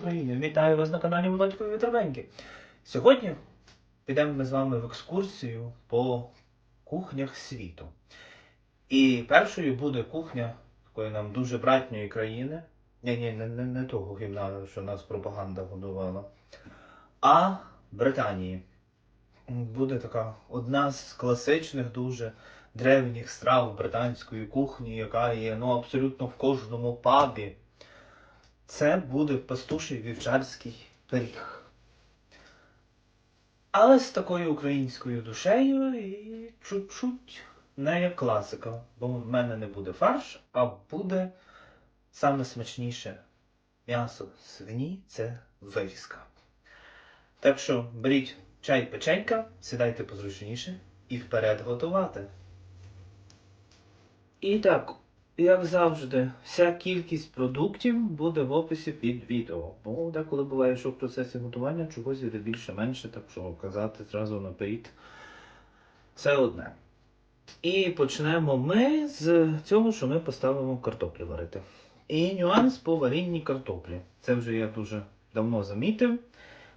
України! Вітаю вас на каналі Володькові Вітровеньки. Сьогодні підемо ми з вами в екскурсію по кухнях світу. І першою буде кухня такої нам дуже братньої країни. Ні, ні, не, не, не того гімна, що нас пропаганда годувала, а Британії. Буде така одна з класичних дуже древніх страв британської кухні, яка є ну, абсолютно в кожному пабі. Це буде пастуший вівчарський пиріг. Але з такою українською душею і чуть-чуть не як класика. Бо в мене не буде фарш, а буде саме смачніше м'ясо свині це вирізка. Так що беріть чай печенька, сідайте позручніше і вперед готувати. І так, як завжди, вся кількість продуктів буде в описі під відео. Бо деколи буває, що в процесі готування чогось йде більше-менше, так що казати зразу наперед. Це одне. І почнемо ми з цього, що ми поставимо картоплю варити. І нюанс по варінні картоплі. Це вже я дуже давно замітив,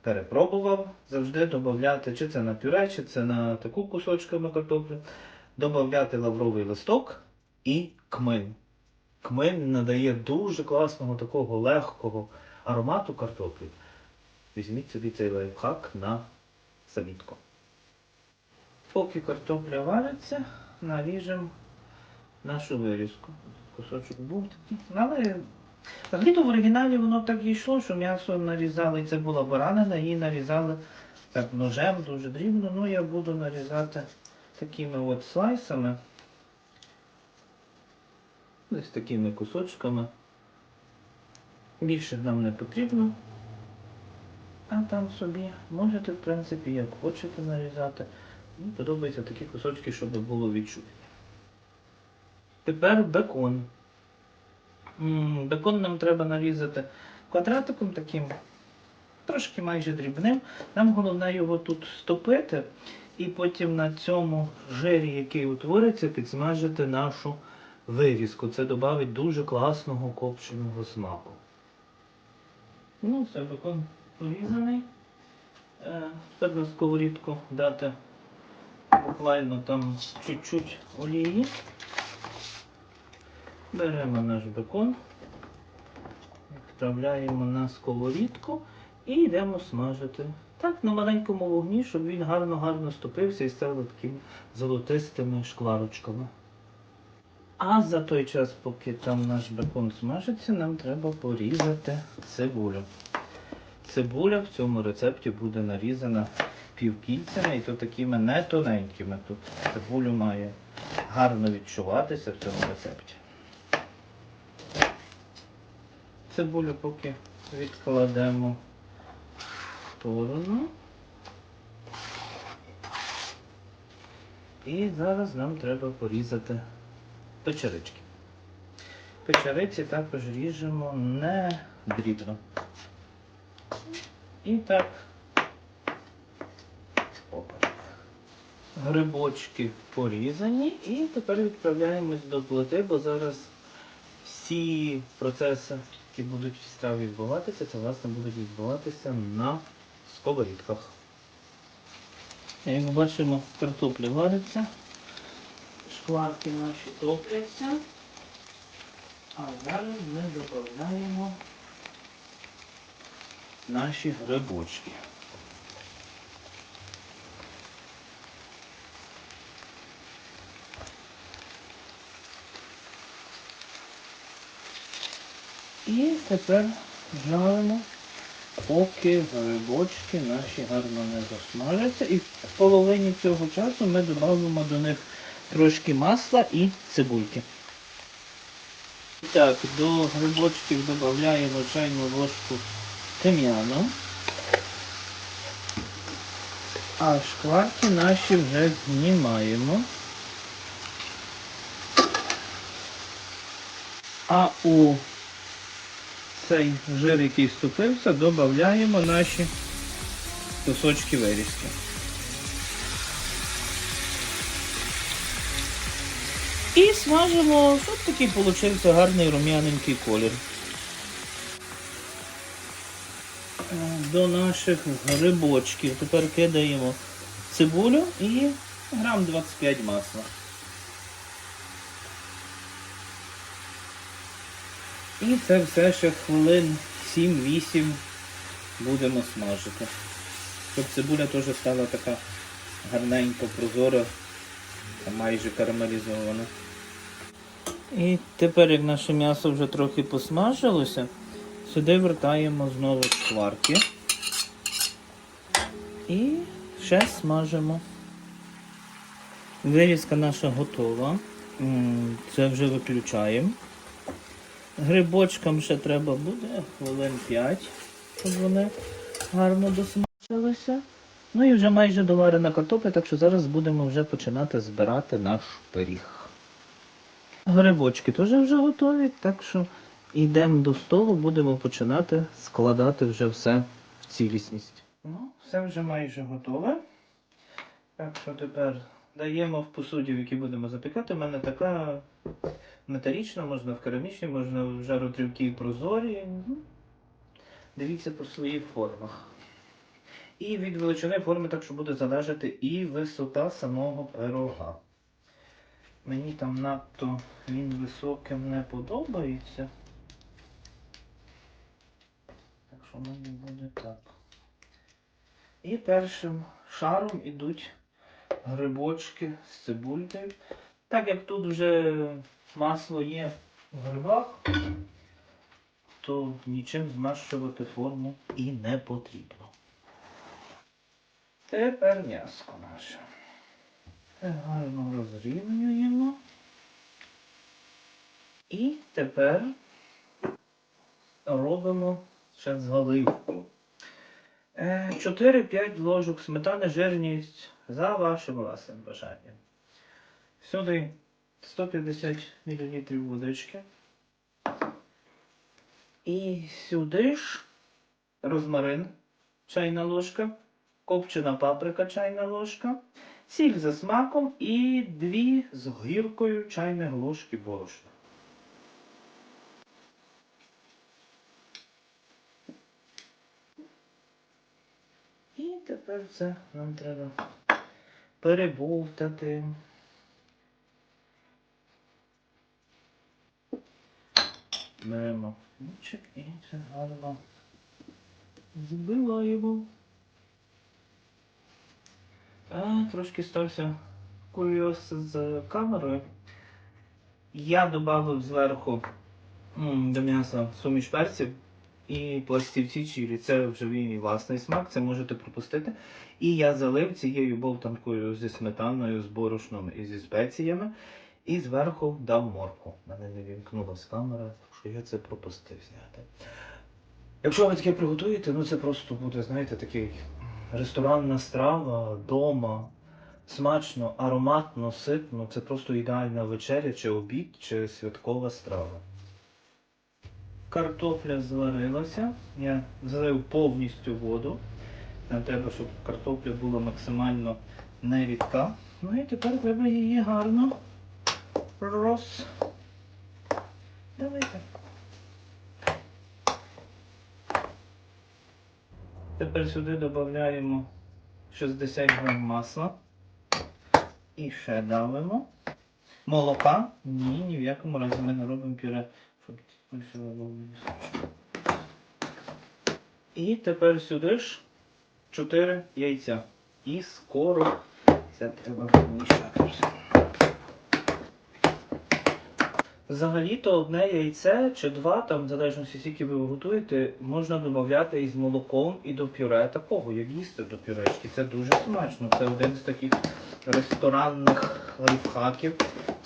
перепробував завжди додати, чи це на пюре, чи це на таку кусочками картоплю, додати лавровий листок і кмин. Кмин надає дуже класного такого легкого аромату картоплі. Візьміть собі цей лайфхак на замітку. Поки картопля вариться, наріжемо нашу вирізку. Кусочок був такий. Але взагалі в оригіналі воно так йшло, що м'ясо нарізали, і це була баранина, її нарізали так ножем дуже дрібно. Ну я буду нарізати такими от слайсами. Десь такими кусочками. Більше нам не потрібно. А там собі можете, в принципі, як хочете нарізати. Мені подобаються такі кусочки, щоб було відчути. Тепер бекон. Бекон нам треба нарізати квадратиком таким, трошки майже дрібним. Нам головне його тут стопити і потім на цьому жирі, який утвориться, підсмажити нашу вирізку. Це додавить дуже класного копченого смаку. Ну, це бекон порізаний. Е, Тепер на сковорідку дати буквально там чуть-чуть олії. Беремо наш бекон, відправляємо на сковорідку і йдемо смажити. Так, на маленькому вогні, щоб він гарно-гарно стопився і став такими золотистими шкварочками. А за той час, поки там наш бекон смажиться, нам треба порізати цибулю. Цибуля в цьому рецепті буде нарізана півкільцями і то такими не тоненькими. Тут цибулю має гарно відчуватися в цьому рецепті. Цибулю поки відкладемо в сторону. І зараз нам треба порізати печерички. Печериці також ріжемо не дрібно. І так. Опа. Грибочки порізані і тепер відправляємось до плити, бо зараз всі процеси, які будуть в страві відбуватися, це власне будуть відбуватися на сковорідках. Як бачимо, картопля вариться, шкварки наші топляться, а зараз ми додаємо наші грибочки. І тепер жаримо, поки грибочки наші гарно не засмажаться. І в половині цього часу ми додамо до них трошки масла і цибульки. Так, до грибочків додаємо чайну ложку тим'яну. А шкварки наші вже знімаємо. А у цей жир, який вступився, додаємо наші кусочки вирізки. І смажимо, щоб такий получився гарний рум'яненький колір. до наших грибочків. Тепер кидаємо цибулю і грам 25 масла. І це все ще хвилин 7-8 будемо смажити. Щоб цибуля теж стала така гарненько прозора, майже карамелізована. І тепер, як наше м'ясо вже трохи посмажилося, сюди вертаємо знову шкварки. І ще смажимо. Вирізка наша готова. Це вже виключаємо. Грибочкам ще треба буде хвилин 5, щоб вони гарно досмажилися. Ну і вже майже доварена картопля, так що зараз будемо вже починати збирати наш пиріг. Грибочки теж вже готові, так що йдемо до столу, будемо починати складати вже все в цілісність. Ну, все вже майже готове. Так що тепер даємо в посуді, в якій будемо запікати. У мене така металічна, можна в керамічній, можна в жаротрівкій прозорі. Ну, Дивіться по своїх формах. І від величини форми так, що буде залежати і висота самого пирога. Мені там надто він високим не подобається. Так що в мене буде так. І першим шаром ідуть грибочки з цибулькою. Так як тут вже масло є в грибах, то нічим змащувати форму і не потрібно. Тепер м'яско наше. Це гарно розрівнюємо. І тепер робимо ще заливку. Е, 4-5 ложок сметани, жирність за вашим власним бажанням. Сюди 150 мл водички. І сюди ж розмарин, чайна ложка, копчена паприка, чайна ложка, сіль за смаком і дві з гіркою чайних ложки борошна. І тепер це нам треба перебовтати. Беремо ключик і це гарно збиваємо. Трошки стався курйоз з камерою. Я додав зверху до м'яса суміш перців і пластівці чилі. Це вже мій власний смак, це можете пропустити. І я залив цією болтанкою зі сметаною, з борошном і зі спеціями. І зверху дав морку. Мене не вімкнулася камера, що я це пропустив зняти. Якщо ви таке приготуєте, ну це просто буде, знаєте, такий ресторанна страва вдома. Смачно, ароматно, ситно. Це просто ідеальна вечеря, чи обід, чи святкова страва. Картопля зварилася. Я залив повністю воду. Нам треба, щоб картопля була максимально нерідка. Ну і тепер треба її гарно роз. Давайте. Тепер сюди додаємо 60 грам масла. І ще давимо. Молока? Ні, ні в якому разі ми не робимо пюре. І тепер сюди ж 4 яйця. І скоро це треба помішати. Взагалі-то одне яйце чи два, там в залежності скільки ви готуєте, можна додати із молоком і до пюре такого, як їсти до пюрешки. Це дуже смачно. Це один з таких ресторанних лайфхаків,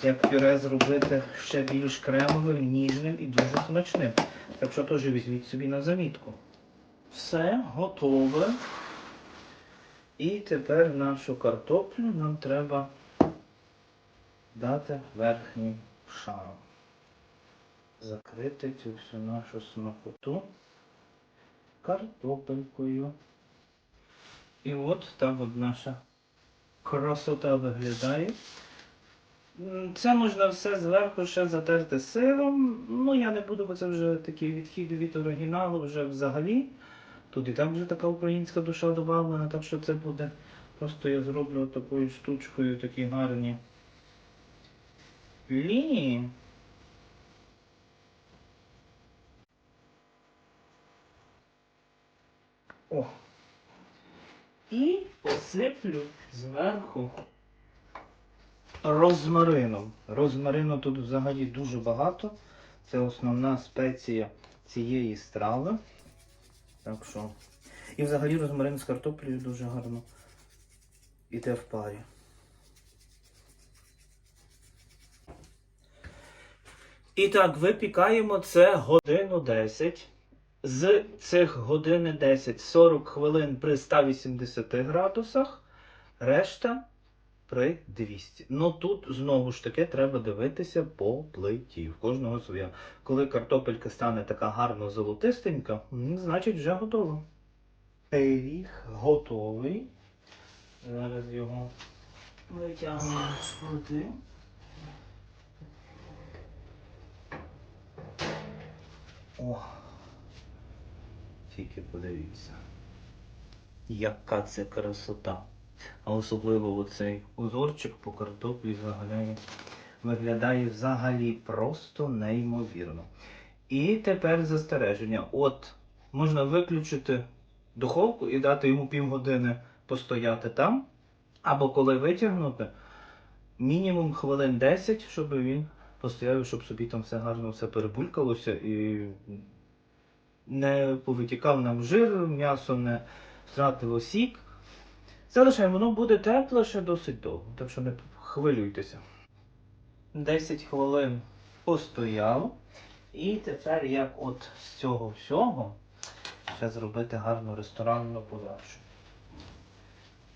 як пюре зробити ще більш кремовим, ніжним і дуже смачним. Так що теж візьміть собі на замітку. Все готове. І тепер нашу картоплю нам треба дати верхнім шаром. Закрити цю всю нашу смакоту картопелькою. І от так от наша красота виглядає. Це можна все зверху ще затерти сиром. Ну я не буду, бо це вже такий відхід від оригіналу вже взагалі. Тут і так вже така українська душа додавлена, так що це буде. Просто я зроблю такою штучкою такі гарні лінії. О. І посиплю зверху розмарином. Розмарину тут взагалі дуже багато. Це основна спеція цієї страви. Так що. І взагалі розмарин з картоплею дуже гарно іде в парі. І так, випікаємо це годину 10. З цих години 10 40 хвилин при 180 градусах, решта при 200. Ну тут знову ж таки треба дивитися по плиті. В кожного своя. Коли картопелька стане така гарно золотистенька, значить вже готово. Пиріг готовий. Зараз його витягнемо з води. О, тільки подивіться. Яка це красота. А особливо оцей узорчик по картоплі виглядає, виглядає взагалі просто неймовірно. І тепер застереження. От можна виключити духовку і дати йому півгодини постояти там. Або коли витягнути, мінімум хвилин 10, щоб він постояв, щоб собі там все гарно все перебулькалося і не повитікав нам жир, м'ясо не втратило сік. Залишаємо, воно буде тепле ще досить довго, так що не хвилюйтеся. 10 хвилин постояв. І тепер як от з цього всього ще зробити гарну ресторанну подачу.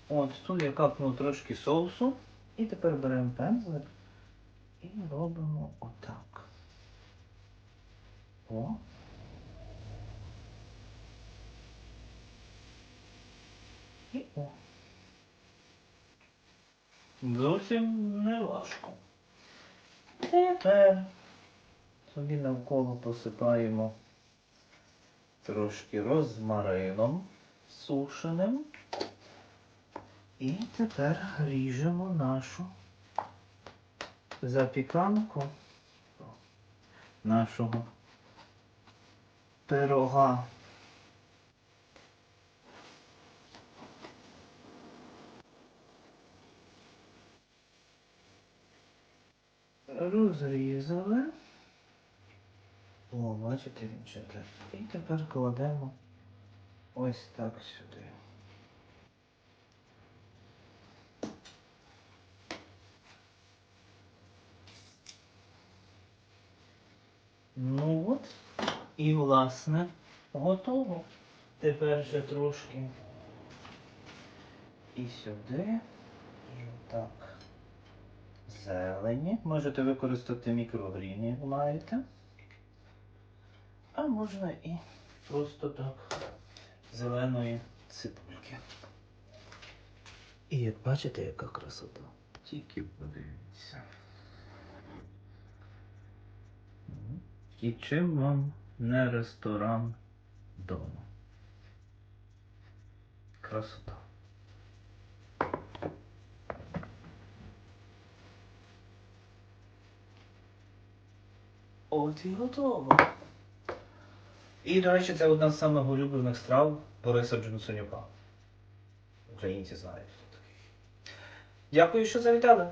От тут я капнув трошки соусу. І тепер беремо пензлик і робимо отак. О. І о. Зовсім не важко. Тепер собі навколо посипаємо трошки розмарином сушеним. І тепер ріжемо нашу запіканку нашого пирога. Розрізали. О, бачите, він так. І тепер кладемо ось так сюди. Ну от. І власне готово. Тепер ще трошки і сюди. І так. Зелені. Можете використати мікрогрін, як маєте. А можна і просто так зеленої цибульки. І як бачите, яка красота. Тільки подивіться. І чим вам не ресторан вдома? Красота. От і готово. І, до речі, це одна з самих улюблених страв Бориса Джонсонюка. Українці знають. Дякую, що завітали.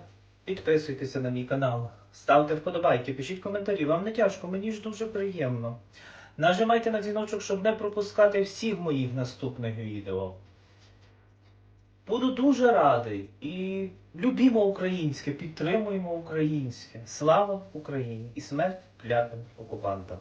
Підписуйтеся на мій канал, ставте вподобайки, пишіть коментарі. Вам не тяжко, мені ж дуже приємно. Нажимайте на дзвіночок, щоб не пропускати всіх моїх наступних відео. Буду дуже радий і любімо українське, підтримуємо українське. Слава Україні і смерть клятим окупантам.